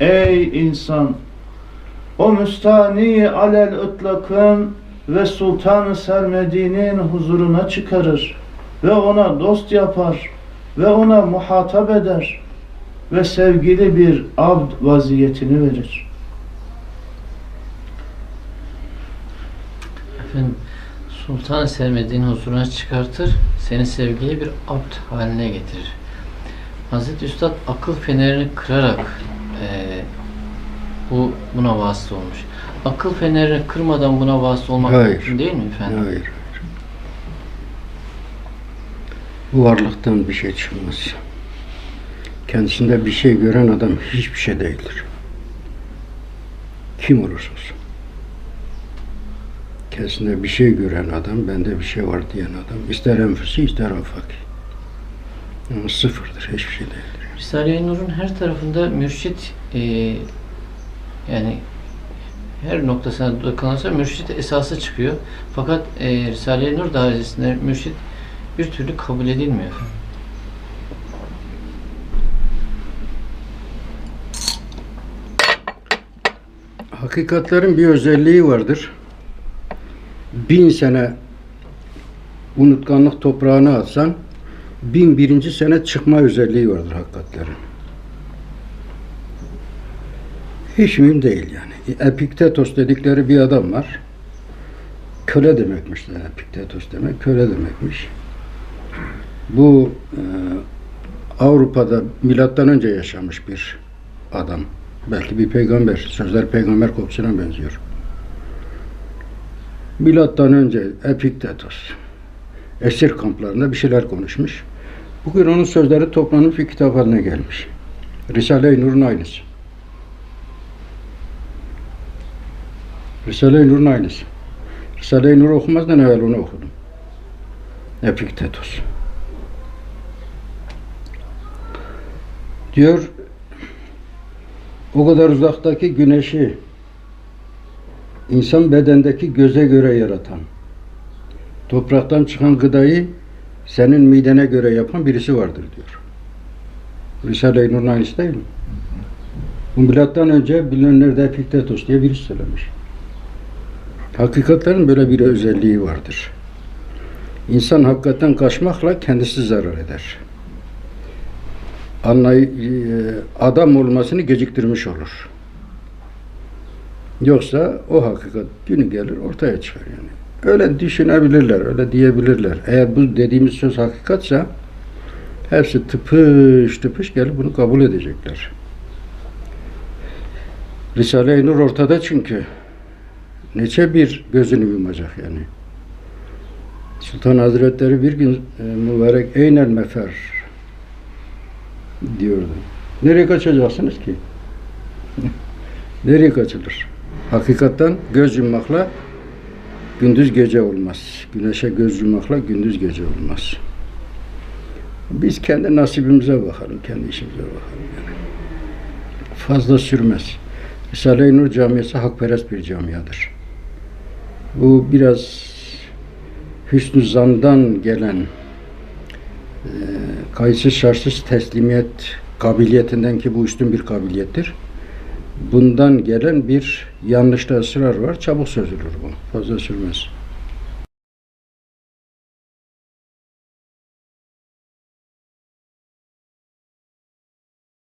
Ey insan! O müstani alel ıtlakın ve sultanı sermediğinin huzuruna çıkarır ve ona dost yapar ve ona muhatap eder ve sevgili bir abd vaziyetini verir. Efendim, sultan sevmediğin huzuruna çıkartır, seni sevgili bir abd haline getirir. Hazreti Üstad akıl fenerini kırarak bu buna vasıta olmuş. Akıl fenerini kırmadan buna vasıta olmak Hayır. mümkün değil mi efendim? Hayır. hayır. Bu varlıktan bir şey çıkmaz. Kendisinde bir şey gören adam hiçbir şey değildir. Kim olursa olsun. Kendisinde bir şey gören adam, bende bir şey var diyen adam, ister enfüsi ister afaki. Ama sıfırdır, hiçbir şey değildir. Risale-i Nur'un her tarafında mürşit eee, yani her noktasına dokunulsa mürşit esası çıkıyor. Fakat eee Risale-i Nur dairesinde mürşit bir türlü kabul edilmiyor. Hakikatlerin bir özelliği vardır. Bin sene unutkanlık toprağına atsan bin birinci sene çıkma özelliği vardır hakikatlerin. Hiç mühim değil yani. Epiktetos dedikleri bir adam var. Köle demekmiş de Epiktetos demek. Köle demekmiş. Bu e, Avrupa'da milattan önce yaşamış bir adam. Belki bir peygamber. Sözler peygamber kokusuna benziyor. Milattan önce Epiktetos esir kamplarında bir şeyler konuşmuş. Bugün onun sözleri toplanıp bir kitap haline gelmiş. Risale-i Nur'un aynısı. Risale-i Nur'un aynısı. Risale-i Nur okumazdan evvel onu okudum. Epiktetos. Diyor o kadar uzaktaki güneşi insan bedendeki göze göre yaratan, topraktan çıkan gıdayı senin midene göre yapan birisi vardır diyor. Risale-i Nur'un aynısı değil mi? Milattan önce bilinenlerde Epiktetos diye birisi söylemiş. Hakikatlerin böyle bir özelliği vardır. İnsan hakikaten kaçmakla kendisi zarar eder. Anlay e, adam olmasını geciktirmiş olur. Yoksa o hakikat günü gelir ortaya çıkar yani. Öyle düşünebilirler, öyle diyebilirler. Eğer bu dediğimiz söz hakikatse hepsi tıpış tıpış gelip bunu kabul edecekler. Risale-i Nur ortada çünkü. Neçe bir gözünü yumacak yani. Sultan Hazretleri bir gün e, mübarek eynel mefer diyordu. Nereye kaçacaksınız ki? Nereye kaçılır? Hakikatten göz yummakla gündüz gece olmaz. Güneşe göz yummakla gündüz gece olmaz. Biz kendi nasibimize bakalım, kendi işimize bakalım. Yani. Fazla sürmez. Risale-i Nur Camiası hakperest bir camiadır. Bu biraz hüsnü zandan gelen e, kayıtsız şartsız teslimiyet kabiliyetinden ki bu üstün bir kabiliyettir. Bundan gelen bir yanlışta ısrar var. Çabuk çözülür bu. Fazla sürmez.